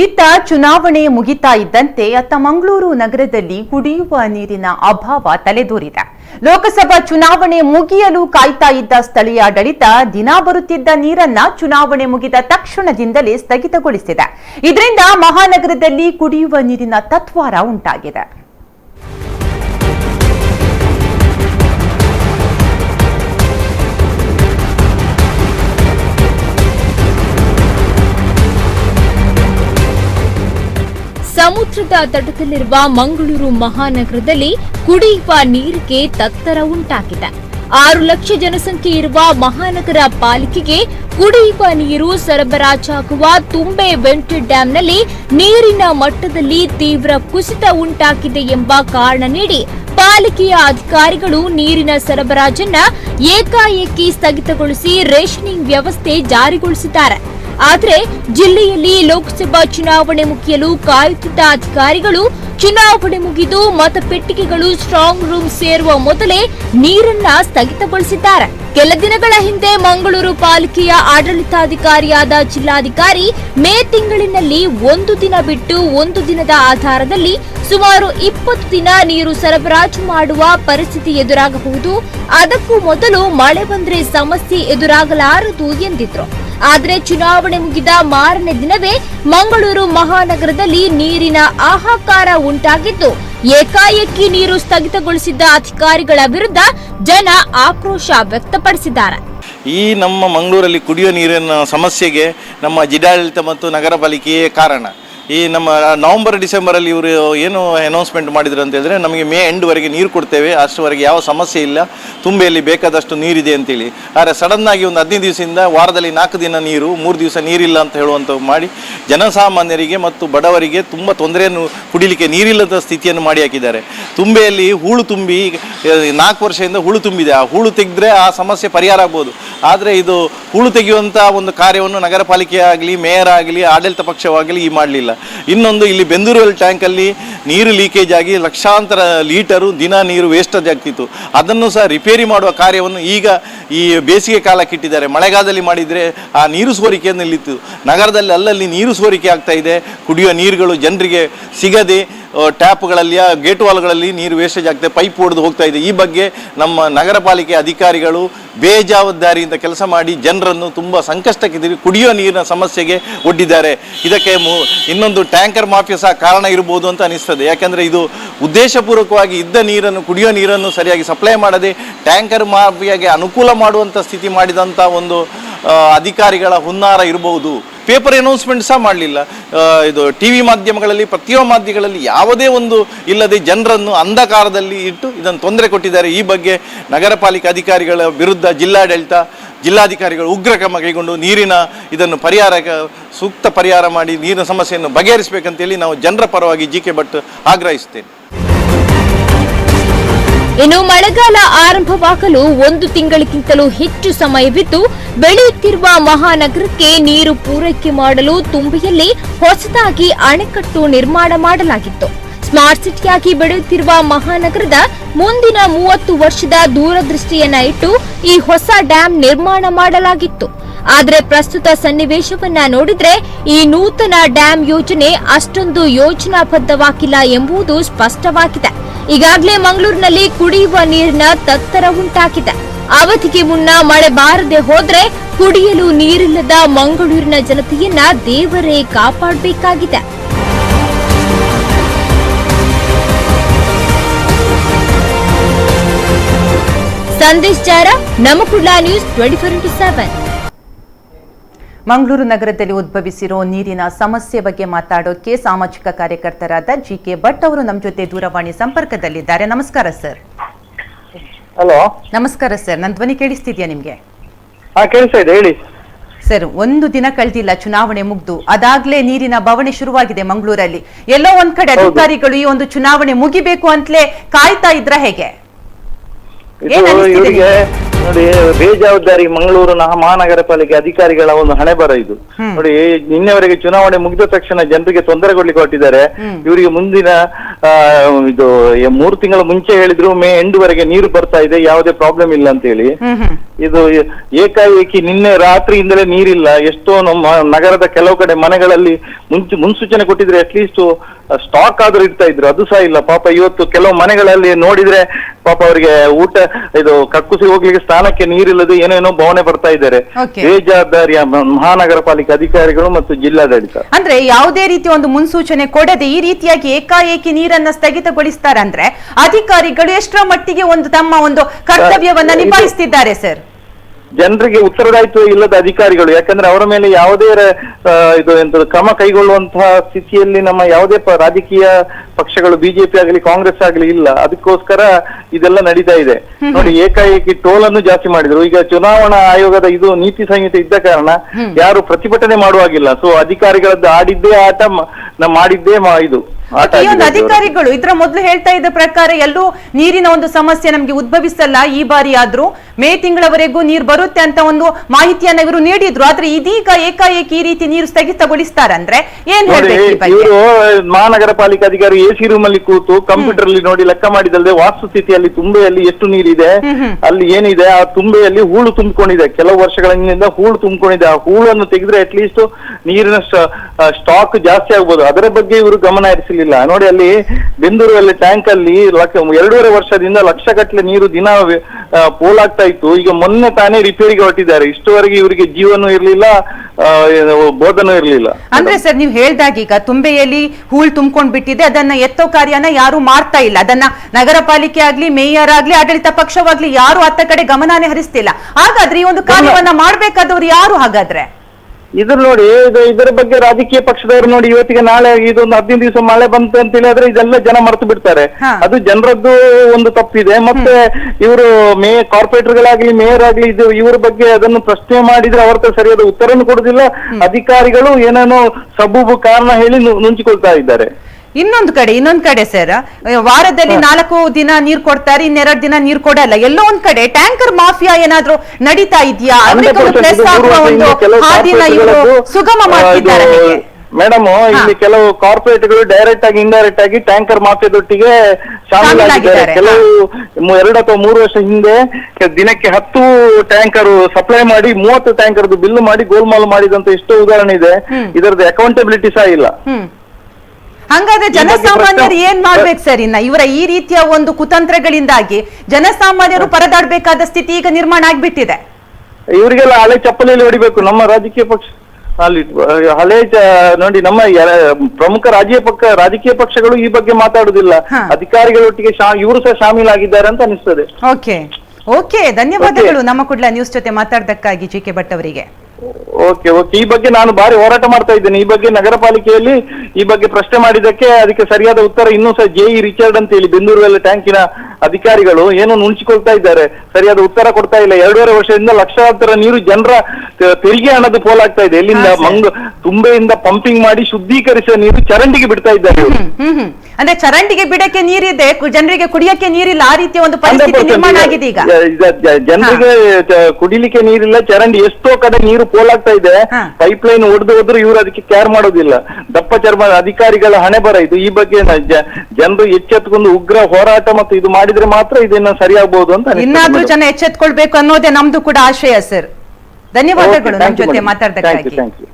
ಇತ್ತ ಚುನಾವಣೆ ಮುಗಿತಾ ಇದ್ದಂತೆ ಅತ್ತ ಮಂಗಳೂರು ನಗರದಲ್ಲಿ ಕುಡಿಯುವ ನೀರಿನ ಅಭಾವ ತಲೆದೋರಿದೆ. ಲೋಕಸಭಾ ಚುನಾವಣೆ ಮುಗಿಯಲು ಕಾಯ್ತಾ ಇದ್ದ ಸ್ಥಳೀಯಾಡಳಿತ ದಿನ ಬರುತ್ತಿದ್ದ ನೀರನ್ನ ಚುನಾವಣೆ ಮುಗಿದ ತಕ್ಷಣದಿಂದಲೇ ಸ್ಥಗಿತಗೊಳಿಸಿದೆ. ಇದರಿಂದ ಮಹಾನಗರದಲ್ಲಿ ಕುಡಿಯುವ ನೀರಿನ ತತ್ವಾರ ಉಂಟಾಗಿದೆ. ಸಮುದ್ರದ ತಟದಲ್ಲಿರುವ ಮಂಗಳೂರು ಮಹಾನಗರದಲ್ಲಿ ಕುಡಿಯುವ ನೀರಿಗೆ ತತ್ತರ ಉಂಟಾಗಿದೆ. ಆರು ಲಕ್ಷ ಜನಸಂಖ್ಯೆ ಇರುವ ಮಹಾನಗರ ಪಾಲಿಕೆಗೆ ಕುಡಿಯುವ ನೀರು ಸರಬರಾಜಾಗುವ ತುಂಬೆ ವೆಂಟ್ ಡ್ಯಾಂನಲ್ಲಿ ನೀರಿನ ಮಟ್ಟದಲ್ಲಿ ತೀವ್ರ ಕುಸಿತ ಉಂಟಾಗಿದೆ ಎಂಬ ಕಾರಣ ನೀಡಿ ಪಾಲಿಕೆಯ ಅಧಿಕಾರಿಗಳು ನೀರಿನ ಸರಬರಾಜನ್ನ ಏಕಾಏಕಿ ಸ್ಥಗಿತಗೊಳಿಸಿ ರೇಷನಿಂಗ್ ವ್ಯವಸ್ಥೆ ಜಾರಿಗೊಳಿಸಿದ್ದಾರೆ. ಆದರೆ ಜಿಲ್ಲೆಯಲ್ಲಿ ಲೋಕಸಭಾ ಚುನಾವಣೆ ಮುಗಿಯಲು ಕಾಯುತ್ತಿದ್ದ ಅಧಿಕಾರಿಗಳು ಚುನಾವಣೆ ಮುಗಿದು ಮತಪೆಟ್ಟಿಗೆಗಳು ಸ್ಟ್ರಾಂಗ್ ರೂಮ್ ಸೇರುವ ಮೊದಲೇ ನೀರನ್ನ ಸ್ಥಗಿತಗೊಳಿಸಿದ್ದಾರೆ. ಕೆಲ ದಿನಗಳ ಹಿಂದೆ ಮಂಗಳೂರು ಪಾಲಿಕೆಯ ಆಡಳಿತಾಧಿಕಾರಿಯಾದ ಜಿಲ್ಲಾಧಿಕಾರಿ ಮೇ ತಿಂಗಳಿನಲ್ಲಿ ಒಂದು ದಿನ ಬಿಟ್ಟು ಒಂದು ದಿನದ ಆಧಾರದಲ್ಲಿ ಸುಮಾರು ಇಪ್ಪತ್ತು ದಿನ ನೀರು ಸರಬರಾಜು ಮಾಡುವ ಪರಿಸ್ಥಿತಿ ಎದುರಾಗಬಹುದು. ಅದಕ್ಕೂ ಮೊದಲು ಮಳೆ ಬಂದ್ರೆ ಸಮಸ್ಯೆ ಎದುರಾಗಲಾರದು ಎಂದಿದ್ರು. ಆದರೆ ಚುನಾವಣೆ ಮುಗಿದ ಮಾರನೇ ದಿನವೇ ಮಂಗಳೂರು ಮಹಾನಗರದಲ್ಲಿ ನೀರಿನ ಹಾಹಾಕಾರ ಉಂಟಾಗಿದ್ದು, ಏಕಾಏಕಿ ನೀರು ಸ್ಥಗಿತಗೊಳಿಸಿದ್ದ ಅಧಿಕಾರಿಗಳ ವಿರುದ್ಧ ಜನ ಆಕ್ರೋಶ ವ್ಯಕ್ತಪಡಿಸಿದ್ದಾರೆ. ಈ ನಮ್ಮ ಮಂಗಳೂರಲ್ಲಿ ಕುಡಿಯುವ ನೀರಿನ ಸಮಸ್ಯೆಗೆ ನಮ್ಮ ಜಿಲ್ಲಾಡಳಿತ ಮತ್ತು ನಗರ ಪಾಲಿಕೆಯೇ ಕಾರಣ. ಈ ನಮ್ಮ ನವೆಂಬರ್, ಡಿಸೆಂಬರಲ್ಲಿ ಇವರು ಏನು ಅನೌನ್ಸ್ಮೆಂಟ್ ಮಾಡಿದ್ರು ಅಂತ ಹೇಳಿದ್ರೆ, ನಮಗೆ ಮೇ ಎಂಡ್ವರೆಗೆ ನೀರು ಕೊಡ್ತೇವೆ ಅಷ್ಟುವರೆಗೆ ಯಾವ ಸಮಸ್ಯೆ ಇಲ್ಲ, ತುಂಬೆಯಲ್ಲಿ ಬೇಕಾದಷ್ಟು ನೀರಿದೆ ಅಂತೇಳಿ. ಆದರೆ ಸಡನ್ನಾಗಿ ಒಂದು ಹದಿನೈದು ದಿವಸದಿಂದ ವಾರದಲ್ಲಿ ನಾಲ್ಕು ದಿನ ನೀರು, ಮೂರು ದಿವಸ ನೀರಿಲ್ಲ ಅಂತ ಹೇಳುವಂಥ ಮಾಡಿ, ಜನಸಾಮಾನ್ಯರಿಗೆ ಮತ್ತು ಬಡವರಿಗೆ ತುಂಬ ತೊಂದರೆಯನ್ನು, ಕುಡಿಲಿಕ್ಕೆ ನೀರಿಲ್ಲದ ಸ್ಥಿತಿಯನ್ನು ಮಾಡಿ ಹಾಕಿದ್ದಾರೆ. ತುಂಬೆಯಲ್ಲಿ ಹೂಳು ತುಂಬಿ ನಾಲ್ಕು ವರ್ಷದಿಂದ ಹೂಳು ತುಂಬಿದೆ. ಆ ಹೂಳು ತೆಗೆದ್ರೆ ಆ ಸಮಸ್ಯೆ ಪರಿಹಾರ ಆಗ್ಬೋದು. ಆದರೆ ಇದು ಹೂಳು ತೆಗೆಯುವಂಥ ಒಂದು ಕಾರ್ಯವನ್ನು ನಗರ ಪಾಲಿಕೆ ಆಗಲಿ ಮೇಯರ್ ಆಗಲಿ ಆಡಳಿತ ಪಕ್ಷವಾಗಲಿ ಈ ಮಾಡಲಿಲ್ಲ. ಇನ್ನೊಂದು ಇಲ್ಲಿ ಬೆಂದೂರಲ್ಲಿ ಟ್ಯಾಂಕಲ್ಲಿ ನೀರು ಲೀಕೇಜ್ ಆಗಿ ಲಕ್ಷಾಂತರ ಲೀಟರು ದಿನ ನೀರು ವೇಸ್ಟೇಜ್ ಆಗ್ತಿತ್ತು. ಅದನ್ನು ಸಹ ರಿಪೇರಿ ಮಾಡುವ ಕಾರ್ಯವನ್ನು ಈಗ ಈ ಬೇಸಿಗೆ ಕಾಲಕ್ಕೆ ಇಟ್ಟಿದ್ದಾರೆ. ಮಳೆಗಾಲದಲ್ಲಿ ಮಾಡಿದರೆ ಆ ನೀರು ಸೋರಿಕೆಯನ್ನು ನಿಲ್ಲಿತ್ತು. ನಗರದಲ್ಲಿ ಅಲ್ಲಲ್ಲಿ ನೀರು ಸೋರಿಕೆ ಆಗ್ತಾ ಇದೆ. ಕುಡಿಯುವ ನೀರುಗಳು ಜನರಿಗೆ ಸಿಗದೆ ಟ್ಯಾಪ್ಗಳಲ್ಲಿ ಗೇಟ್ ವಾಲ್ಗಳಲ್ಲಿ ನೀರು ವೇಸ್ಟೇಜ್ ಆಗ್ತದೆ ಪೈಪ್ ಒಡೆದು ಹೋಗ್ತಾ ಇದೆ. ಈ ಬಗ್ಗೆ ನಮ್ಮ ನಗರ ಅಧಿಕಾರಿಗಳು ಬೇಜವಾಬ್ದಾರಿಯಿಂದ ಕೆಲಸ ಮಾಡಿ ಜನರನ್ನು ತುಂಬ ಸಂಕಷ್ಟಕ್ಕೆ ಕುಡಿಯೋ ನೀರಿನ ಸಮಸ್ಯೆಗೆ ಒಡ್ಡಿದ್ದಾರೆ. ಇದಕ್ಕೆ ಇನ್ನೊಂದು ಟ್ಯಾಂಕರ್ ಮಾಫಿಯಾ ಸಹ ಕಾರಣ ಇರ್ಬೋದು ಅಂತ ಅನಿಸ್ತದೆ. ಯಾಕೆಂದರೆ ಇದು ಉದ್ದೇಶಪೂರ್ವಕವಾಗಿ ಇದ್ದ ನೀರನ್ನು, ಕುಡಿಯೋ ನೀರನ್ನು ಸರಿಯಾಗಿ ಸಪ್ಲೈ ಮಾಡದೆ ಟ್ಯಾಂಕರ್ ಮಾಫಿಯಾಗೆ ಅನುಕೂಲ ಮಾಡುವಂಥ ಸ್ಥಿತಿ ಮಾಡಿದಂಥ ಒಂದು ಅಧಿಕಾರಿಗಳ ಹುನ್ನಾರ ಇರಬಹುದು ಪೇಪರ್ ಅನೌನ್ಸ್ಮೆಂಟ್ ಸಹ ಮಾಡಲಿಲ್ಲ. ಇದು ಟಿ ವಿ ಮಾಧ್ಯಮಗಳಲ್ಲಿ, ಪ್ರತಿಯೊಂದು ಮಾಧ್ಯಮಗಳಲ್ಲಿ ಯಾವುದೇ ಒಂದು ಇಲ್ಲದೆ ಜನರನ್ನು ಅಂಧಕಾರದಲ್ಲಿ ಇಟ್ಟು ಇದನ್ನು ತೊಂದರೆ ಕೊಟ್ಟಿದ್ದಾರೆ. ಈ ಬಗ್ಗೆ ನಗರ ಅಧಿಕಾರಿಗಳ ವಿರುದ್ಧ ಜಿಲ್ಲಾಡಳಿತ, ಜಿಲ್ಲಾಧಿಕಾರಿಗಳು ಉಗ್ರ ಕ್ರಮ ಕೈಗೊಂಡು ನೀರಿನ ಇದನ್ನು ಪರಿಹಾರ, ಸೂಕ್ತ ಪರಿಹಾರ ಮಾಡಿ ನೀರಿನ ಸಮಸ್ಯೆಯನ್ನು ಬಗೆಹರಿಸಬೇಕಂತೇಳಿ ನಾವು ಜನರ ಪರವಾಗಿ ಜಿ ಕೆ ಭಟ್ ಆಗ್ರಹಿಸ್ತೇನೆ ಇನ್ನು ಮಳೆಗಾಲ ಆರಂಭವಾಗಲು ಒಂದು ತಿಂಗಳಿಗಿಂತಲೂ ಹೆಚ್ಚು ಸಮಯವಿದ್ದು, ಬೆಳೆಯುತ್ತಿರುವ ಮಹಾನಗರಕ್ಕೆ ನೀರು ಪೂರೈಕೆ ಮಾಡಲು ತುಂಬಿಯಲ್ಲಿ ಹೊಸದಾಗಿ ಅಣೆಕಟ್ಟು ನಿರ್ಮಾಣ ಮಾಡಲಾಗಿತ್ತು. ಸ್ಮಾರ್ಟ್ ಸಿಟಿಯಾಗಿ ಬೆಳೆಯುತ್ತಿರುವ ಮಹಾನಗರದ ಮುಂದಿನ ಮೂವತ್ತು ವರ್ಷದ ದೂರದೃಷ್ಟಿಯನ್ನ ಇಟ್ಟು ಈ ಹೊಸ ಡ್ಯಾಂ ನಿರ್ಮಾಣ ಮಾಡಲಾಗಿತ್ತು. ಆದರೆ ಪ್ರಸ್ತುತ ಸನ್ನಿವೇಶವನ್ನ ನೋಡಿದ್ರೆ ಈ ನೂತನ ಡ್ಯಾಂ ಯೋಜನೆ ಅಷ್ಟೊಂದು ಯೋಜನಾಬದ್ಧವಾಗಿಲ್ಲ ಎಂಬುದು ಸ್ಪಷ್ಟವಾಗಿದೆ. ಈಗಾಗಲೇ ಮಂಗಳೂರಿನಲ್ಲಿ ಕುಡಿಯುವ ನೀರಿನ ತತ್ತರ ಉಂಟಾಗಿದೆ. ಅವಧಿಗೆ ಮುನ್ನ ಮಳೆ ಬಾರದೆ ಹೋದ್ರೆ ಕುಡಿಯಲು ನೀರಿಲ್ಲದ ಮಂಗಳೂರಿನ ಜನತೆಯನ್ನ ದೇವರೇ ಕಾಪಾಡಬೇಕಾಗಿದೆ. ಸಂದೇಶ್ ಚಾರ ನಮಕುಳ್ಳ news twenty four into seven Mangaluru ನಗರದಲ್ಲಿ ಉದ್ಭವಿಸಿರೋ ನೀರಿನ ಸಮಸ್ಯೆ ಬಗ್ಗೆ ಮಾತಾಡೋಕೆ ಸಾಮಾಜಿಕ ಕಾರ್ಯಕರ್ತರಾದ ಜಿ ಕೆ ಭಟ್ ಅವರು ನಮ್ಮ ಜೊತೆ ದೂರವಾಣಿ ಸಂಪರ್ಕದಲ್ಲಿದ್ದಾರೆ. ನಮಸ್ಕಾರ ಸರ್. ಹಲೋ. ನಮಸ್ಕಾರ ಸರ್. ನನ್ನ ಧ್ವನಿ ಕೇಳಿಸ್ತಿದ್ಯಾ ನಿಮ್ಗೆ? ಹಾ ಕೇಳಿಸ್ತಾ ಇದೆ ಹೇಳಿ. ಸರ್ ಒಂದು ದಿನ ಕಳೆದಿಲ್ಲ ಚುನಾವಣೆ ಮುಗ್ದು. ಅದಾಗ್ಲೇ ನೀರಿನ ಬವಣೆ ಶುರುವಾಗಿದೆ ಮಂಗಳೂರಲ್ಲಿ. ಎಲ್ಲೋ ಒಂದ್ ಕಡೆ ಅಧಿಕಾರಿಗಳು ಈ ಒಂದು ಚುನಾವಣೆ ಮುಗಿಬೇಕು ಅಂತಲೇ ಕಾಯ್ತಾ ಇದ್ರ ಹೇಗೆ? ಇವರಿಗೆ ನೋಡಿ ಬೇಜವಾಬ್ದಾರಿ ಮಂಗಳೂರು ಮಹಾನಗರ ಪಾಲಿಕೆ ಅಧಿಕಾರಿಗಳ ಒಂದು ಹಣೆ ಬರ ಇದು ನೋಡಿ ನಿನ್ನೆವರೆಗೆ ಚುನಾವಣೆ ಮುಗಿದ ತಕ್ಷಣ ಜನರಿಗೆ ತೊಂದರೆ ಕೊಡ್ಲಿಕ್ಕೆ ಹೊರಟಿದ್ದಾರೆ ಇವರಿಗೆ ಮುಂದಿನ ಇದು ಮೂರು ತಿಂಗಳ ಮುಂಚೆ ಹೇಳಿದ್ರು ಮೇ ಎಂಡ್ ವರೆಗೆ ನೀರು ಬರ್ತಾ ಇದೆ ಯಾವುದೇ ಪ್ರಾಬ್ಲಮ್ ಇಲ್ಲ ಅಂತ ಹೇಳಿ. ಇದು ಏಕಾಏಕಿ ನಿನ್ನೆ ರಾತ್ರಿಯಿಂದಲೇ ನೀರಿಲ್ಲ. ಎಷ್ಟೋ ನಮ್ಮ ನಗರದ ಕೆಲವು ಕಡೆ ಮನೆಗಳಲ್ಲಿ ಮುಂಚೆ ಮುನ್ಸೂಚನೆ ಕೊಟ್ಟಿದ್ರೆ ಅಟ್ಲೀಸ್ಟ್ ಸ್ಟಾಕ್ ಆದ್ರೂ ಇರ್ತಾ ಇದ್ರು. ಅದು ಸಹ ಇಲ್ಲ. ಪಾಪ ಇವತ್ತು ಕೆಲವು ಮನೆಗಳಲ್ಲಿ ನೋಡಿದ್ರೆ ಪಾಪ ಅವರಿಗೆ ಊಟ ಇದು ಕಕ್ಕುಸಿ ಹೋಗ್ಲಿಕ್ಕೆ ಸ್ಥಾನಕ್ಕೆ ನೀರಿಲ್ಲದೆ ಏನೇನೋ ಭಾವನೆ ಬರ್ತಾ ಇದ್ದಾರೆ. ಬೇಜವಾಬ್ದಾರಿಯ ಮಹಾನಗರ ಪಾಲಿಕೆ ಅಧಿಕಾರಿಗಳು ಮತ್ತು ಜಿಲ್ಲಾಡಳಿತ. ಅಂದ್ರೆ ಯಾವುದೇ ರೀತಿಯ ಒಂದು ಮುನ್ಸೂಚನೆ ಕೊಡದೆ ಈ ರೀತಿಯಾಗಿ ಏಕಾಏಕಿ ನೀರನ್ನ ಸ್ಥಗಿತಗೊಳಿಸ್ತಾರಂದ್ರೆ ಅಧಿಕಾರಿಗಳು ಎಷ್ಟರ ಮಟ್ಟಿಗೆ ಒಂದು ತಮ್ಮ ಒಂದು ಕರ್ತವ್ಯವನ್ನ ನಿಭಾಯಿಸ್ತಿದ್ದಾರೆ ಸರ್? ಜನರಿಗೆ ಉತ್ತರದಾಯಿತ್ವ ಇಲ್ಲದ ಅಧಿಕಾರಿಗಳು ಯಾಕಂದ್ರೆ ಅವರ ಮೇಲೆ ಯಾವುದೇ ಇದು ಎಂತ ಕ್ರಮ ಕೈಗೊಳ್ಳುವಂತಹ ಸ್ಥಿತಿಯಲ್ಲಿ ನಮ್ಮ ಯಾವುದೇ ರಾಜಕೀಯ ಪಕ್ಷಗಳು ಬಿಜೆಪಿ ಆಗಲಿ ಕಾಂಗ್ರೆಸ್ ಆಗಲಿ ಇಲ್ಲ. ಅದಕ್ಕೋಸ್ಕರ ಇದೆಲ್ಲ ನಡೀತಾ ಇದೆ. ನೋಡಿ ಏಕಾಏಕಿ ಟೋಲ್ ಅನ್ನು ಜಾಸ್ತಿ ಮಾಡಿದ್ರು. ಈಗ ಚುನಾವಣಾ ಆಯೋಗದ ಇದು ನೀತಿ ಸಂಹಿತೆ ಇದ್ದ ಕಾರಣ ಯಾರು ಪ್ರತಿಭಟನೆ ಮಾಡುವಾಗಿಲ್ಲ. ಸೊ ಅಧಿಕಾರಿಗಳದ್ದು ಆಡಿದ್ದೇ ಆಟ ಮಾಡಿದ್ದೇ ಇದು ಈ ಒಂದು ಅಧಿಕಾರಿಗಳು ಇದ್ರ ಮೊದಲು ಹೇಳ್ತಾ ಇದ್ದ ಪ್ರಕಾರ ಎಲ್ಲೂ ನೀರಿನ ಒಂದು ಸಮಸ್ಯೆ ನಮ್ಗೆ ಉದ್ಭವಿಸಲ್ಲ ಈ ಬಾರಿ ಆದ್ರೂ. ಮೇ ತಿಂಗಳವರೆಗೂ ನೀರು ಬರುತ್ತೆ ಅಂತ ಒಂದು ಮಾಹಿತಿಯನ್ನ ಇವರು ನೀಡಿದ್ರು. ಆದ್ರೆ ಇದೀಗ ಏಕಾಏಕಿ ಈ ರೀತಿ ನೀರು ಸ್ಥಗಿತಗೊಳಿಸ್ತಾರಂದ್ರೆ ಏನ್ ಇವರು ಮಹಾನಗರ ಪಾಲಿಕೆ ಅಧಿಕಾರಿ ಎ ಸಿ ರೂಮ್ ಅಲ್ಲಿ ಕೂತು ಕಂಪ್ಯೂಟರ್ ಅಲ್ಲಿ ನೋಡಿ ಲೆಕ್ಕ ಮಾಡಿದಲ್ಲದೆ ವಾಸ್ತು ಸ್ಥಿತಿಯಲ್ಲಿ ತುಂಬೆಯಲ್ಲಿ ಎಷ್ಟು ನೀರಿದೆ ಅಲ್ಲಿ ಏನಿದೆ ಆ ತುಂಬೆಯಲ್ಲಿ ಹೂಳು ತುಂಬಿಕೊಂಡಿದೆ. ಕೆಲವು ವರ್ಷಗಳಿಂದ ಹಿಂದಿನಿಂದ ಹೂಳು ತುಂಬಿಕೊಂಡಿದೆ. ಆ ಹೂಳನ್ನು ತೆಗೆದ್ರೆ ಅಟ್ಲೀಸ್ಟ್ ನೀರಿನ ಸ್ಟಾಕ್ ಜಾಸ್ತಿ ಆಗ್ಬೋದು. ಅದರ ಬಗ್ಗೆ ಇವರು ಗಮನ ಹರಿಸಲಿಲ್ಲ. ನೋಡಿ ಅಲ್ಲಿ ಬೆಂದೂರಲ್ಲಿ ಟ್ಯಾಂಕ್ ಅಲ್ಲಿ ಎರಡೂವರೆ ವರ್ಷದಿಂದ ಲಕ್ಷ ಗಟ್ಟಲೆ ನೀರು ದಿನ ಪೋಲಾಗ್ತಾ ಇತ್ತು. ಈಗ ಮೊನ್ನೆ ತಾನೇ ರಿಪೇರಿಗೆ ಹೊರಟಿದ್ದಾರೆ. ಇಷ್ಟುವರೆಗೆ ಇವರಿಗೆ ಜೀವನೂ ಇರ್ಲಿಲ್ಲ ಬೋಧನೂ ಇರ್ಲಿಲ್ಲ. ಅಂದ್ರೆ ಸರ್ ನೀವು ಹೇಳ್ದಾಗ ಈಗ ತುಂಬೆಯಲ್ಲಿ ಹೂಳ್ ತುಂಬ್ಕೊಂಡ್ ಬಿಟ್ಟಿದೆ ಅದನ್ನ ಎತ್ತೋ ಕಾರ್ಯನ ಯಾರು ಮಾಡ್ತಾ ಇಲ್ಲ. ಅದನ್ನ ನಗರ ಪಾಲಿಕೆ ಆಗ್ಲಿ ಮೇಯರ್ ಆಗ್ಲಿ ಆಡಳಿತ ಪಕ್ಷವಾಗ್ಲಿ ಯಾರು ಅತ್ತ ಕಡೆ ಗಮನನೇ ಹರಿಸ್ತಿಲ್ಲ. ಹಾಗಾದ್ರೆ ಈ ಒಂದು ಕಾರ್ಯವನ್ನ ಮಾಡ್ಬೇಕಾದವ್ರು ಯಾರು ಹಾಗಾದ್ರೆ? ಇದ್ರ ನೋಡಿ ಇದು ಇದರ ಬಗ್ಗೆ ರಾಜಕೀಯ ಪಕ್ಷದವರು ನೋಡಿ ಇವತ್ತಿಗೆ ನಾಳೆ ಇದೊಂದು ಹದಿನೈದು ದಿವಸ ಮಳೆ ಬಂತು ಅಂತ ಹೇಳಿದ್ರೆ ಇದೆಲ್ಲ ಜನ ಮರೆತು ಬಿಡ್ತಾರೆ. ಅದು ಜನರದ್ದು ಒಂದು ತಪ್ಪಿದೆ. ಮತ್ತೆ ಇವರು ಮೇ ಕಾರ್ಪೊರೇಟರ್ಗಳಾಗ್ಲಿ ಮೇಯರ್ ಆಗ್ಲಿ ಇದು ಇವ್ರ ಬಗ್ಗೆ ಅದನ್ನು ಪ್ರಶ್ನೆ ಮಾಡಿದ್ರೆ ಅವ್ರ ಸರಿಯಾದ ಉತ್ತರನು ಕೊಡುದಿಲ್ಲ. ಅಧಿಕಾರಿಗಳು ಏನೇನೋ ಸಬೂಬು ಕಾರಣ ಹೇಳಿ ನುಂಚಿಕೊಳ್ತಾ ಇದ್ದಾರೆ. ಇನ್ನೊಂದು ಕಡೆ ಇನ್ನೊಂದು ಕಡೆ ಸರ್ ವಾರದಲ್ಲಿ ನಾಲ್ಕು ದಿನ ನೀರ್ ಕೊಡ್ತಾರೆ ಇನ್ನೆರಡು ದಿನ ನೀರ್ ಕೊಡಲ್ಲ. ಎಲ್ಲೋ ಒಂದ್ ಕಡೆ ಟ್ಯಾಂಕರ್ ಮಾಫಿಯಾ ಏನಾದ್ರೂ ನಡೀತಾ ಇದೆಯಾ? ಅವ್ರಿಗೂ 100% ಪ್ಲಸ್ ಆಗುವ ಒಂದು ಹಾದಿನ ಇವರು ಸುಗಮ ಮಾಡ್ತಿದ್ದಾರೆ ಮೇಡಮ್ ಇಲ್ಲಿ ಕೆಲವು ಕಾರ್ಪೊರೇಟ್ಗಳು ಡೈರೆಕ್ಟ್ ಆಗಿ ಇಂಡೈರೆಕ್ಟ್ ಆಗಿ ಟ್ಯಾಂಕರ್ ಮಾಫಿಯಾದೊಟ್ಟಿಗೆ ಶಾಮೀಲಾಗಿದ್ದಾರೆ. ಕೆಲವು ಎರಡು ಅಥವಾ ಮೂರು ವರ್ಷ ಹಿಂದೆ ದಿನಕ್ಕೆ ಹತ್ತು ಟ್ಯಾಂಕರ್ ಸಪ್ಲೈ ಮಾಡಿ ಮೂವತ್ತು ಟ್ಯಾಂಕರ್ದು ಬಿಲ್ ಮಾಡಿ ಗೋಲ್ಮಾಲ್ ಮಾಡಿದಂತ ಎಷ್ಟೋ ಉದಾಹರಣೆ ಇದೆ. ಇದರದ್ದು ಅಕೌಂಟೆಬಿಲಿಟಿ ಸಹ ಇಲ್ಲ. ಹಂಗಾದ್ರೆ ಜನಸಾಮಾನ್ಯರು ಏನ್ ಮಾಡ್ಬೇಕು ಸರ್ ಇನ್ನ? ಇವರ ಈ ರೀತಿಯ ಒಂದು ಕುತಂತ್ರಗಳಿಂದಾಗಿ ಜನಸಾಮಾನ್ಯರು ಪರದಾಡ್ಬೇಕಾದ ಸ್ಥಿತಿ ಈಗ ನಿರ್ಮಾಣ ಆಗ್ಬಿಟ್ಟಿದೆ. ಇವರಿಗೆಲ್ಲ ಹಳೆ ಚಪ್ಪಲಿಯಲ್ಲಿ ಹೊಡಿಬೇಕು ನಮ್ಮ ರಾಜಕೀಯ ಪಕ್ಷ ಅಲ್ಲಿ ಹಳೆ ನೋಡಿ ನಮ್ಮ ಪ್ರಮುಖ ರಾಜ್ಯ ಪಕ್ಷ ರಾಜಕೀಯ ಪಕ್ಷಗಳು ಈ ಬಗ್ಗೆ ಮಾತಾಡುದಿಲ್ಲ. ಅಧಿಕಾರಿಗಳ ಅಧಿಕಾರಿಗಳೊಟ್ಟಿಗೆ ಇವರು ಸಹ ಶಾಮೀಲಾಗಿದ್ದಾರೆ ಅಂತ ಅನಿಸ್ತದೆ. ಓಕೆ. ಓಕೆ. ಧನ್ಯವಾದಗಳು. ನಮ್ಮ ಕುಡ್ಲ ನ್ಯೂಸ್ ಜೊತೆ ಮಾತಾಡ್ದಕ್ಕಾಗಿ ಜಿ ಕೆ ಭಟ್ ಅವರಿಗೆ. ಓಕೆ ಓಕೆ ಈ ಬಗ್ಗೆ ನಾನು ಭಾರಿ ಹೋರಾಟ ಮಾಡ್ತಾ ಇದ್ದೇನೆ. ಈ ಬಗ್ಗೆ ನಗರ ಪಾಲಿಕೆಯಲ್ಲಿ ಈ ಬಗ್ಗೆ ಪ್ರಶ್ನೆ ಮಾಡಿದ್ದಕ್ಕೆ ಅದಕ್ಕೆ ಸರಿಯಾದ ಉತ್ತರ ಇನ್ನೂ ಸಹ ಜೆಇ ರಿಚರ್ಡ್ ಅಂತ ಹೇಳಿ ಬೆಂದೂರಲ್ಲಿ ಟ್ಯಾಂಕಿನ ಅಧಿಕಾರಿಗಳು ಏನು ನುಣುಚಿಕೊಳ್ತಾ ಇದ್ದಾರೆ? ಸರಿಯಾದ ಉತ್ತರ ಕೊಡ್ತಾ ಇಲ್ಲ. ಎರಡೂವರೆ ವರ್ಷದಿಂದ ಲಕ್ಷಾಂತರ ನೀರು ಜನರ ತೆರಿಗೆ ಹಣದ ಪೋಲಾಗ್ತಾ ಇದೆ. ಎಲ್ಲಿಂದ. ಮಂಗ ತುಂಬೆಯಿಂದ ಪಂಪಿಂಗ್ ಮಾಡಿ ಶುದ್ಧೀಕರಿಸಿದ ನೀರು ಚರಂಡಿಗೆ ಬಿಡ್ತಾ ಇದ್ದಾರೆ. ಅಂದ್ರೆ ಚರಂಡಿಗೆ ಬಿಡಕ್ಕೆ ನೀರಿದೆ ಜನರಿಗೆ ಕುಡಿಯಕ್ಕೆ ನೀರಿಲ್ಲ ಆ ರೀತಿಯ ಒಂದು ಪರಿಸ್ಥಿತಿ ನಿರ್ಮಾಣ ಆಗಿದೆ ಈಗ ಜನರಿಗೆ ಕುಡಿಲಿಕ್ಕೆ ನೀರಿಲ್ಲ ಚರಂಡಿ ಎಷ್ಟೋ ಕಡೆ ನೀರು ಪೋಲಾಗ್ತಾ ಇದೆ. ಪೈಪ್ ಲೈನ್ ಒಡೆದು ಹೋದ್ರು ಇವರು ಅದಕ್ಕೆ ಕೇರ್ ಮಾಡೋದಿಲ್ಲ. ದಪ್ಪ ಚರ್ಮ ಅಧಿಕಾರಿಗಳ ಹಣೆ ಬರ ಇದು. ಈ ಬಗ್ಗೆ ಜನರು ಎಚ್ಚೆತ್ತುಕೊಂಡು ಉಗ್ರ ಹೋರಾಟ ಮತ್ತು ಇದು ಮಾಡಿದ್ರೆ ಮಾತ್ರ ಇದನ್ನ ಸರಿಯಾಗಬಹುದು ಅಂತ ಅನಿಸ್ತದೆ ಇನ್ನಾದ್ರೂ madam. ಜನ ಎಚ್ಚೆತ್ಕೊಳ್ಬೇಕು ಅನ್ನೋದೇ ನಮ್ದು ಕೂಡ ಆಶಯ ಸರ್ ಧನ್ಯವಾದಗಳು Okay, ನಮ್ಮ thank you, ಜೊತೆ madam. Thank you, ಮಾತಾಡ್ದಕ್ಕಾಗಿ thank you.